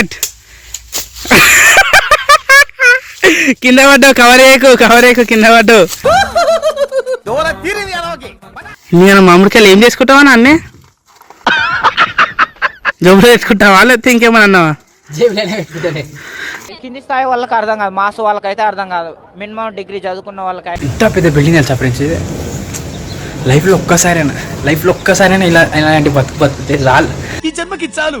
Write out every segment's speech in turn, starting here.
వెంకట్ కింద పడ్డావు కవర్ చేయకు కవర్ చేయకు కింద పడ్డావు. నేను మామిడికాయలు ఏం చేసుకుంటావా అన్నే జబ్బులు తెచ్చుకుంటావా లేకపోతే ఇంకేమన్నా అన్నావా? కింది స్థాయి వాళ్ళకి అర్థం కాదు మాస్ వాళ్ళకైతే అర్థం కాదు. మినిమం డిగ్రీ చదువుకున్న వాళ్ళకైతే. ఇంత పెద్ద బిల్డింగ్ తెలుసా ఫ్రెండ్స్ ఇది? లైఫ్లో ఒక్కసారైనా లైఫ్లో ఒక్కసారైనా ఇలా ఇలాంటి బతుకు బతుకుతే చాలు ఈ జన్మకి చాలు.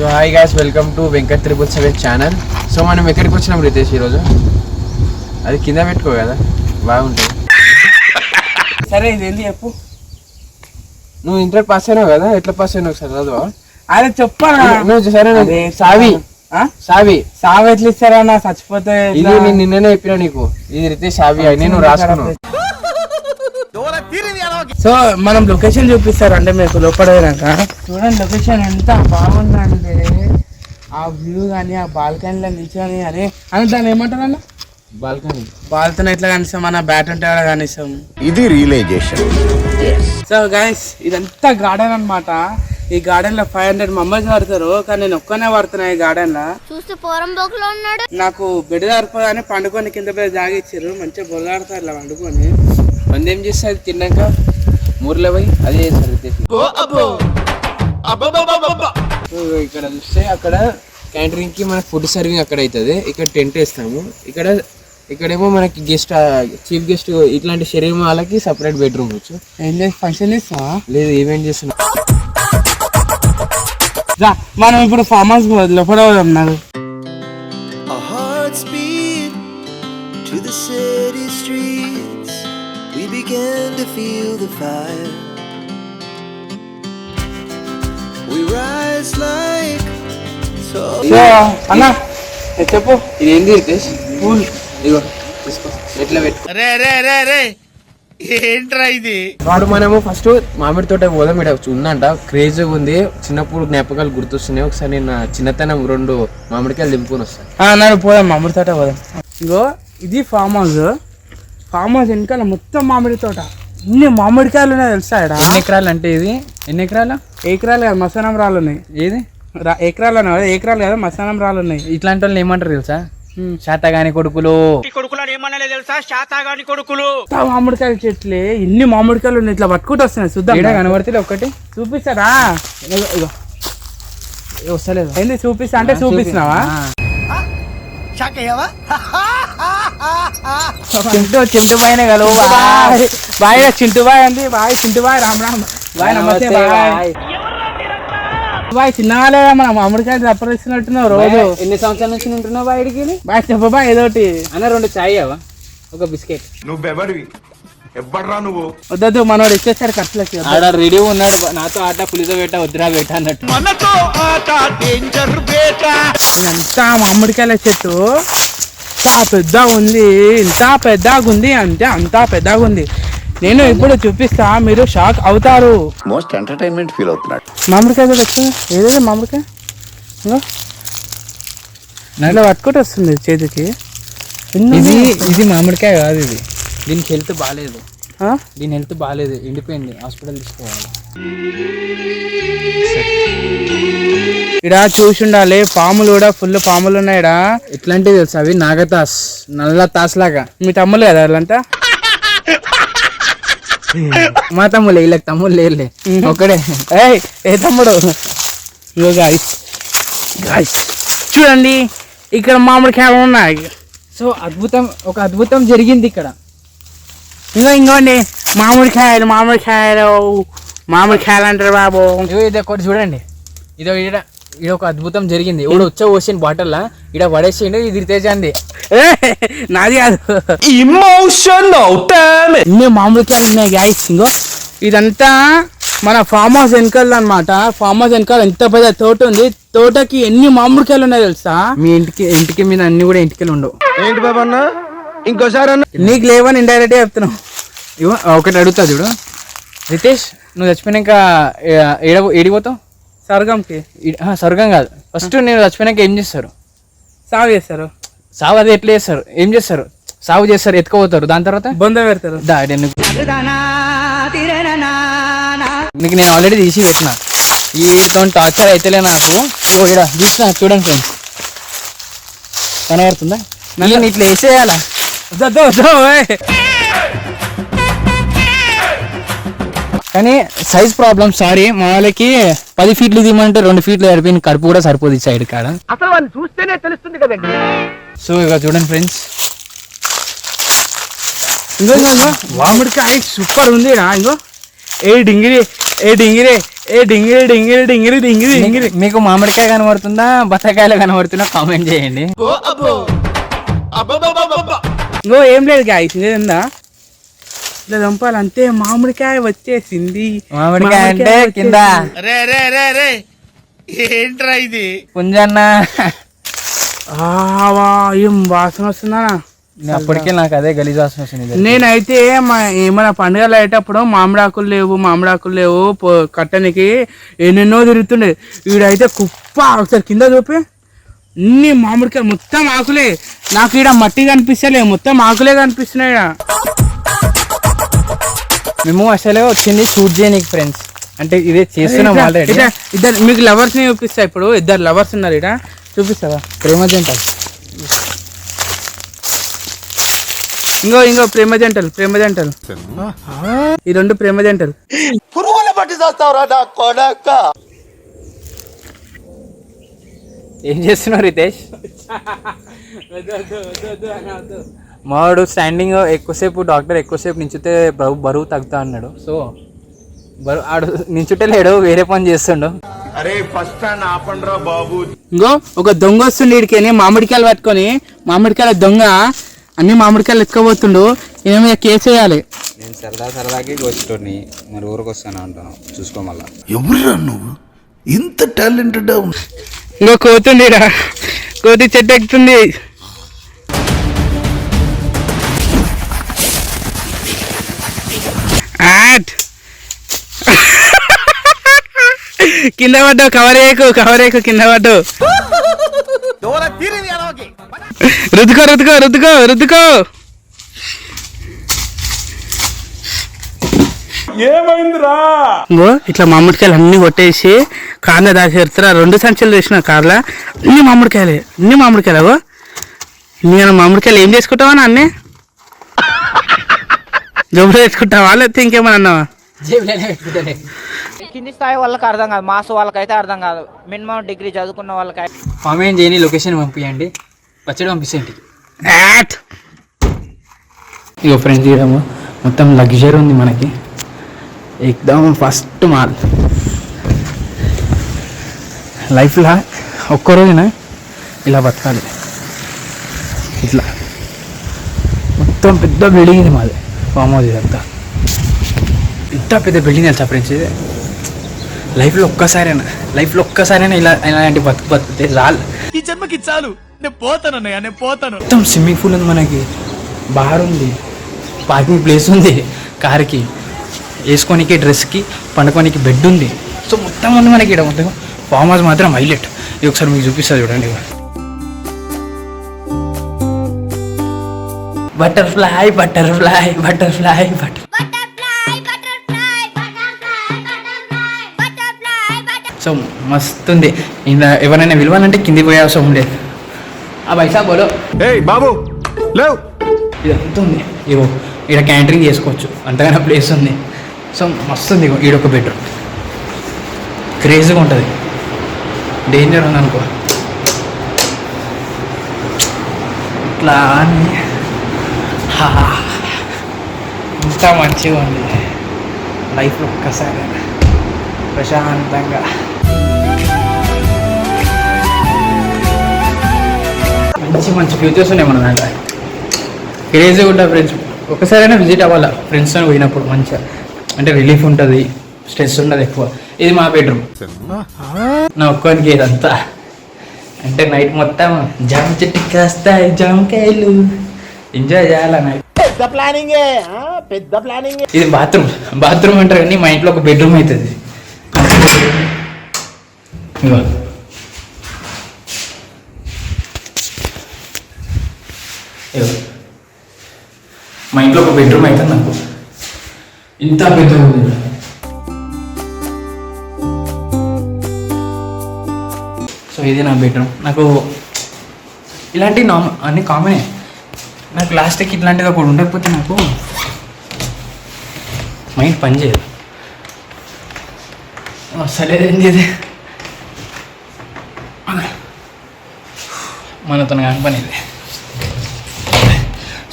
So hi guys welcome to Venkat triple seven channel so మనం ఎక్కడికి వచ్చినాం రితేష్ ఈరోజు? అది కింద పెట్టుకో కదా బాగుంటుంది. సరే ఇది ఏంది చెప్పు. నువ్వు ఇంటర్ పాస్ అయినావు కదా ఎట్లా పాస్ అయినావు ఒకసారి చదువు? అరే చెప్పరా నువ్వు సరే నువ్వు సావి? సావి. సాగు ఎట్లా ఇస్తారా నా చచ్చిపోతే ఇది నేను నిన్ననే చెప్పినా నీకు. ఇది రితేష్ సావి అని నేను రాసుకున్నాను. సో మనం లొకేషన్ చూపిస్తారు అంటే మీకు లోపల పోయినాక చూడండి లొకేషన్ ఎంత బాగుందంటే ఆ వ్యూ కానీ ఆ బాల్కనీలో నిల్చొని అరే అని దాన్ని ఏమంటారు అన్న? బాల్కనీ బాల్తో ఎట్లా కనిస్తాం మన బ్యాట్ ఉంటే కూడా కనిస్తాం ఇది రియలైజేషన్ సో గైస్ ఇదంతా గార్డెన్ అన్నమాట. ఈ గార్డెన్లో ఫైవ్ హండ్రెడ్ మెంబర్స్ పడతారు కానీ నేను ఒక్కనే పడుతున్నా ఈ గార్డెన్లో. చూస్తే పోరం బోకులో ఉన్నాడు. నాకు బెడ్ సరిపోదని పండుకొని కింద పోయి జాగిచ్చారు. మంచిగా బొల్లాడతారు ఇలా పండుకొని మంది ఏం చేస్తుంది తిన్నాక మూర్లో పోయి అదే చేస్తారు రితేష్ సో ఇక్కడ చూస్తే అక్కడ క్యాంటీన్కి మన ఫుడ్ సర్వింగ్ అక్కడ అవుతుంది ఇక్కడ టెంట్ వేస్తాము. ఇక్కడ ఇక్కడేమో మనకి గెస్ట్ చీఫ్ గెస్ట్ ఇట్లాంటి శరీరం వాళ్ళకి సపరేట్ బెడ్రూమ్ వచ్చు. ఏం చేసి ఫంక్షన్ చేస్తావా? లేదు ఈవెంట్ చేస్తున్నా. మనం ఇప్పుడు ఫామ్ హౌస్ లోపల పోదాం to feel the fire. We rise like. So అన్న చెప్పు? ఇది ఏంది రితేష్ తీసుకో. ఎట్లా పెట్టు రే రే రే రే. ఏంట్రా ఇది? వాడు మనము ఫస్ట్ మామిడి తోట పోదాం ఇక్కడ ఉందంట క్రేజ్ ఉంది. చిన్నప్పుడు జ్ఞాపకాలు గుర్తొస్తున్నాయి. ఒకసారి నేను నా చిన్నతనం రెండు మామిడికాయలు దింపుకొని వస్తాను అన్నాడు పోదాం మామిడి తోట పోదాం. ఇగో ఇది ఫామ్ హౌస్ ఫామ్ హౌస్ వెనకాల మొత్తం మామిడి తోట. ఇన్ని మామిడికాయలు ఉన్నాయి తెలుసా ఈడ? ఎన్ని ఎకరాలు అంటే ఇది? ఎన్ని ఎకరాలు? ఎకరాలు కాదు మసానం రాళ్ళు ఉన్నాయి ఏది? రా- ఎకరాలు ఉన్నాయి కదా ఎకరాలు కాదు మసానం రాళ్ళు ఉన్నాయి ఇట్లాంటి వాళ్ళు ఏమంటారు తెలుసా? శాతగాని కొడుకులు. కొడుకులను ఏమన్నా తెలుసా? శాతాగాని కొడుకులు. మొత్తం మామిడికాయల చెట్లే ఇన్ని మామిడికాయలు ఉన్నాయి ఇట్లా పట్టుకుంటూ వస్తున్నాయి చూద్దాం ఈడ కనబడితే ఒక్కటి? చూపిస్తారా? వస్తలేదు. ఏంది చూపిస్తా అంటే చూపిస్తున్నావా? చింటూ చింటూ పైన కలవు. బాయ్. బాయ్. చింటూ బాయ్ అండి bye Chintu bye. Ram Ram. Bye నమస్తే బాయ్. బాయ్. చిన్నవాళ్ళే మన మామిడికాయ తప్పరిస్తున్నట్టున్నావు రోజు? ఎన్ని సంవత్సరాల నుంచి ఉంటున్నావు బయటికి బాయ్ చెప్ప బాయ్ ఏదోటి అన్న రెండు చాయ్ అవా ఒక బిస్కెట్. నువ్వెవడివి? ఎవ్వడ్రా నువ్వు? వద్దొద్దు మనోడు ఇచ్చేసారు ఖర్చులకి. ఆడ రెడీ ఉన్నాడు నాతో ఆట పులితో పెట్ట వద్దురా పెట్ట అన్నట్టు. మనతో ఆట డేంజర్ బేట ఇదంతా మామిడికాయల చెట్టు? ఇంత పెద్దగా ఉంది ఇంత పెద్దగా ఉంది అంటే అంత పెద్దగా ఉంది నేను ఇప్పుడు చూపిస్తా మీరు షాక్ అవుతారు. మోస్ట్ ఎంటర్టైన్మెంట్ ఫీల్ అవుతున్నాడు. మామిడికాయ కూడా వచ్చింది ఏదేదో మామిడికాయ? ఇంగో. ఇట్లా పట్టుకుంటూ వస్తుంది చేతికి. ఇది? ఇది మామిడికాయ కాదు ఇది. దీనికి హెల్త్ బాగాలేదు? దీని హెల్త్ బాగాలేదు ఎండిపోయింది. హాస్పిటల్ తీసుకోవాలి. ఇడ చూసి ఉండాలి పాములు కూడా ఫుల్ పాములు ఉన్నాయి ఈడ ఎట్లాంటివి తెలుసు అవి? నాగతాస్ నల్ల తాస్ లాగా. మీ తమ్ముళ్ళు కదా వాళ్ళంతా? మా తమ్ములే వీళ్ళకి తమ్ముళ్ళు లేరులే. ఒకడే ఏయ్ ఏ తమ్ముడు? ఇగో గాయస్ గాయస్ చూడండి ఇక్కడ మామిడికాయలు ఉన్నాయి. సో అద్భుతం ఒక అద్భుతం జరిగింది ఇక్కడ. ఇంకో ఇంకోండి. మామిడికాయలు మామిడికాయలు మామిడికాయలు అంటారు బాబు. ఇగో ఇది ఒకటి చూడండి. ఇదో ఈడ. ఈడ ఒక అద్భుతం జరిగింది. ఇప్పుడు వచ్చే పోసిన బాటిల్లా ఈడ పడేసిండు ఇది తేజంది ఏ, నాది కాదు. ఇన్ని మామిడికాయలు ఉన్నాయి గాయస్ ఇంకో. ఇదంతా మన ఫామ్ హౌస్ వెనకాల అనమాట ఫామ్ హౌస్ వెనకాల ఎంత పెద్ద తోట ఉంది. తోటకి ఎన్ని మామిడికాయలు ఉన్నాయి తెలుసా? మీ ఇంటికి ఇంటికి మీద అన్ని కూడా ఇంటికి ఉండవు ఏంటి బాబా అన్న? ఇంకోసారి అన్న. నీకు లేవని ఇండైరెక్ట్ చెప్తున్నావు. ఇవ్వ ఒకటి అడుగుతా చూడు. రితేష్ నువ్వు చచ్చిపోయినాక ఏడ ఏడిపోతావు స్వర్గంకి? ఆ, స్వర్గం కాదు. ఫస్ట్ నేను చచ్చిపోయినాక ఏం చేస్తారు? సాగు చేస్తారు. సావు అది ఎట్లా చేస్తారు? ఏం చేస్తారు? సాగు చేస్తారు ఎత్తుకుపోతారు. దాని తర్వాత? బొంద పెడతారు. దా ఈడ నీకు నేను ఆల్రెడీ తీసి పెట్టిన. వీటితో టార్చర్ అయితేలే నాకు. ఓ ఇక్కడ తీసిన చూడండి ఫ్రెండ్స్. కనబడుతుందా? నన్ను ఇట్లా వేసేయాలా? కానీ సైజ్ ప్రాబ్లం సారీ మా వాళ్ళకి పది ఫీట్లు తీయమంటే రెండు ఫీట్లు సరిపోయింది కడుపు కూడా సరిపోదు ఈ సైడ్ కాడ. అసలు వాడిని చూస్తేనే తెలుస్తుంది కదండి. సో ఇక చూడండి ఫ్రెండ్స్ ఇంకో మామిడికాయ సూపర్ ఉంది రా ఇంకో ఏ డింగిరి ఏ డింగిరి ఏ డింగిరి డింగిరి డింగిరి డింగిరి డింగిరి. మీకు మామిడికాయ కనబడుతుందా బత్తాకాయలు కనబడుతుందా కామెంట్ చేయండి. ఇంకో ఏం లేదు గాయస్ ఇదేందా? ఇట్లా దంపాలి అంతే మామిడికాయ వచ్చేసింది. మామిడికాయ అంటే కింద. రే రే రే రే. ఏంట్రా ఇది? పుంజన్న. ఆవా ఏం వాసన వస్తుందా అప్పటికే నాకు అదే గలీజ్ వాసన వస్తుంది నేనైతే మా ఏమైనా పండుగలు అయ్యేటప్పుడు మామిడాకులు లేవు మామిడాకులు లేవు కట్టనికి ఎన్నెన్నో తిరుగుతుండే. వీడైతే కుప్ప ఒకసారి కింద చూపి. అన్ని మామిడికాయలు మొత్తం ఆకులే. నాకు ఈడ మట్టి కనిపిస్తలే మొత్తం ఆకులే కనిపిస్తున్నాయి ఈడ. మేము అసలే వచ్చింది షూట్ చేయనీకి ఫ్రెండ్స్ అంటే ఇదే చేస్తున్నాం ఆల్రెడీ ఇద్దరు మీకు లవర్స్ని చూపిస్తా ఇప్పుడు ఇద్దరు లవర్స్ ఉన్నారు ఇక్కడ చూపిస్తావా ప్రేమ జంటలు ఇంకో ఇంకో ప్రేమ జంటలు ప్రేమ జంటలు ఈ రెండు ప్రేమ జంటలు పురుగుల పట్టి చేస్తావురా నా కొడక ఏం చేస్తున్నావు రితేష్ మావాడు స్టాండింగ్ ఎక్కువసేపు డాక్టర్ ఎక్కువసేపు నించుతే బరువు బరువు తగ్గుతా అన్నాడు. సో బరువు ఆడు నించుటే లేడు వేరే పని చేస్తుండు. అరే ఫస్ట్ ఆపండ్రా బాబు. ఇంకో ఒక దొంగ వస్తుండే ఇడికి మామిడికాయలు పట్టుకొని మామిడికాయల దొంగ అన్ని మామిడికాయలు ఎత్తుకోబోతుండు మీద కేసు వేయాలి. నేను సరదా సరదాకి వచ్చేటోని మరి ఊరికి వస్తాను అంటాను చూసుకో మళ్ళా. ఎవరురా నువ్వు? ఇంత టాలెంటెడ్ ఇంకో ఈడ. కోతి చెట్టు ఎక్కుతుంది. కింద పడ్డావు కవరేకు కవరేకు కింద పడ్డావు. రుద్దుకో రుద్దుకో రుద్దుకో రుద్దుకో. ఇంకో ఇట్లా మామిడికాయలు అన్ని కొట్టేసి కార్లో దాచి పెడతారా రెండు సంచులు వేసిన కార్లో అన్ని మామిడికాయలే అన్ని మామిడికాయలు నేను మామిడికాయలు ఏం చేసుకుంటావా అన్నీ? జబ్బులు తెచ్చుకుంటావా లేకపోతే ఇంకేమన్నా అన్నావా? కింది స్థాయి వాళ్ళకి అర్థం కాదు. మాస్ వాళ్ళకైతే అర్థం కాదు. మినిమం డిగ్రీ చదువుకున్న వాళ్ళకి కామెంట్ చేయని లొకేషన్ పంపించండి పచ్చడి పంపించండి యాట్. ఇగో ఫ్రెండ్స్ ఇదేమో మొత్తం లగ్జరీ ఉంది మనకి. ఎక్దమ్ ఫస్ట్ మాల్ లైఫ్లో ఒక్కరోజున ఇలా బతకాలి. ఇట్లా. మొత్తం పెద్ద బిల్డింగ్ ఇది మాది. ఫామ్ హౌస్ ఇదంతా. ఇంత పెద్ద బిల్డింగ్ తెలుసా ఫ్రెండ్స్ ఇది? లైఫ్లో ఒక్కసారైనా లైఫ్లో ఒక్కసారైనా ఇలా ఇలాంటి బతుకు బతికితే చాలు ఈ జన్మకి చాలు. నేను పోతాను నేను పోతాను. మొత్తం స్విమ్మింగ్ పూల్ ఉంది మనకి. బార్ ఉంది. పార్కింగ్ ప్లేస్ ఉంది. కార్కి వేసుకోనికి డ్రెస్కి పండుకోనికి బెడ్ ఉంది. సో మొత్తం ఉంది మనకి ఇక్కడ మొత్తం ఫామ్ హౌస్ మాత్రం హైలైట్ ఇది ఒకసారి మీకు చూపిస్తుంది చూడండి. Butterfly butterfly butterfly butter so మస్తు ఉంది ఇంకా ఎవరైనా విలువాలంటే కింది పోయే అవసరం ఉండేది ఆ పైసా బోలో. ఏయ్ బాబు లేవు. ఇదంతా ఉంది. ఇగో ఇక్కడ క్యాంటరింగ్ చేసుకోవచ్చు. అంతగానో ప్లేస్ ఉంది. సో మస్తు ఉంది ఈడొక బెడ్రూమ్ క్రేజీగా ఉంటుంది. డేంజర్ ఉంది అనుకో. ఇట్లా అని. ఇంత మంచిగా ఉంది. లైఫ్లో ఒక్కసారి. ప్రశాంతంగా. మంచి మంచి ఫ్యూచర్స్ ఉన్నాయి మన దాంట్లో. క్రేజీగా ఉంటుంది ఫ్రెండ్స్ ఒకసారైనా విజిట్ అవ్వాలా? ఫ్రెండ్స్తో పోయినప్పుడు మంచిగా. అంటే రిలీఫ్ ఉంటుంది స్ట్రెస్ ఉండదు ఎక్కువ. ఇది మా బెడ్రూమ్ నా ఒక్కోనికి ఇదంతా. అంటే నైట్ మొత్తం జామ చెట్టు కాస్తాయి జామకాయలు. ఎంజాయ్ చేయాల నైట్ పెద్ద ప్లానింగ్ పెద్ద ప్లానింగ్ ఇది బాత్రూమ్ బాత్రూమ్ అంటారు కానీ మా ఇంట్లో ఒక బెడ్రూమ్ అవుతుంది. మా ఇంట్లో ఒక బెడ్రూమ్ అవుతుంది నాకు. ఇంత పెద్ద ఉంది సో ఇది నా బెడ్రూమ్ నాకు ఇలాంటి నామ్ అన్ని కామనే నాకు లాస్ట్కి ఇట్లాంటిది ఒకటి ఉండకపోతే నాకు మైండ్ పనిచేయదు అసలేదు ఏంది ఇది మనతో కాని పని ఇది.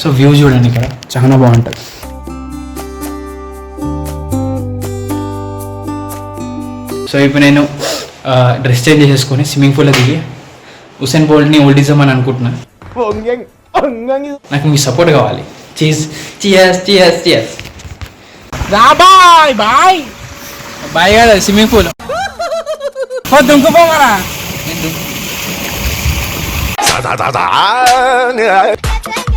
సో వ్యూ చూడండి ఇక్కడ. చాలా బాగుంటుంది. సో ఇప్పుడు నేను డ్రెస్ చేంజ్ చేసేసుకొని స్విమ్మింగ్ పూల్లో దిగి హుసేన్ బోల్ట్ని ఓల్డిజం అని అనుకుంటున్నా. నాకు మీ సపోర్ట్ కావాలి. Cheese cheers cheers cheers bye bye. Bye కదా స్విమ్మింగ్ పూల్. పో దుంకుపో మరా దుంకకపోతే నా ప్రేమ వస్తుంది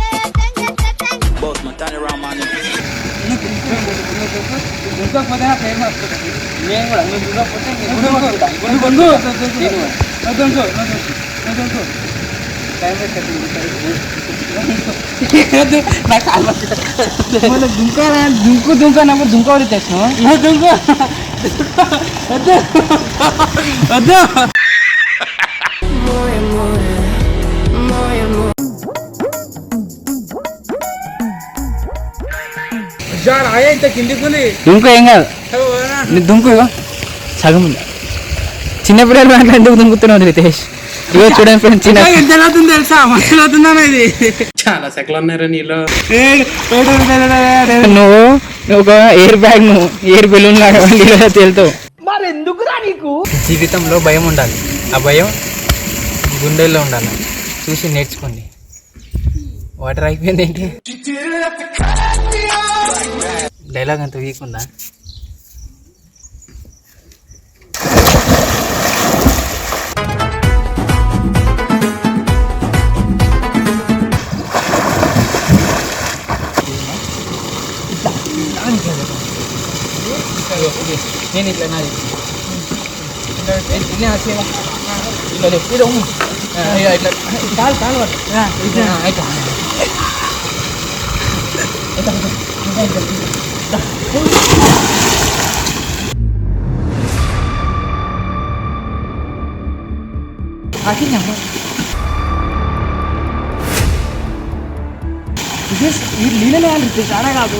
నేను కూడా నువ్వు దుంకకపోతే నేను దుంకు దుంకు నువ్వు దుంకు నువ్వు దుంకు నువ్వు దుంకు టైం వేస్ట్ నా కాలు దుంకారా దుంకు దుంకు అన్నప్పుడు దుంకవరి తెచ్చిన నువ్వు దుంకు వద్దు వద్దు దుంకు ఏం కాదు నీ దుంకు సగం ఉంది చిన్నపిల్లలు దాంట్లో ఎందుకు దుంకుతున్నావు రితేష్ ఇగో చూడండి ఫ్రెండ్స్ చిన్న ఎంత అవుతుంది తెలుసా మస్తు అవుతుందన్న ఇది చాలా సెకలు ఉన్నారా నీలో. నువ్వు ఒక ఎయిర్ బ్యాగ్ నువ్వు ఎయిర్ బెలూన్ లాగా నీళ్ళలో తేలుతావు జీవితంలో భయం ఉండాలి ఆ భయం గుండెల్లో ఉండాలి చూసి నేర్చుకోండి వాటర్ అయిపోయింది ఏంటి డైలాగ్ అంత వీక్ ఉందా నేను ఇట్లా నాది ఇట్లా సేవ ఇట్లా లెఫ్ట్ ఇట్లా ఉమ్ము. ఆ, ఇట్లా ఇట్లా కాలు కాలు పట్టు. ఆ, ఇట్లా ఆ, ఇట్లా ఈ నీళ్ళలో వాళ్ళు చాలా కాదు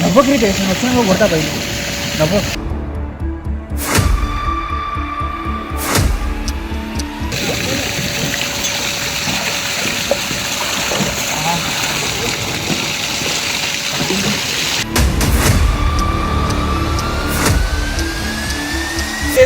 నవ్వకి టేషన్ వచ్చినా కొడతా పైన నవ్వు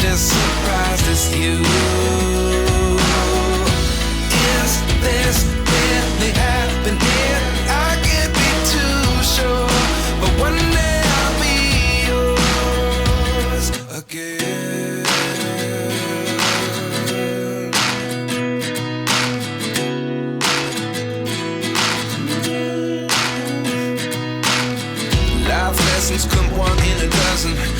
just surprised as you. Is this really happening? I can't be too sure, but one day I'll be yours again. Life lessons come one in a dozen.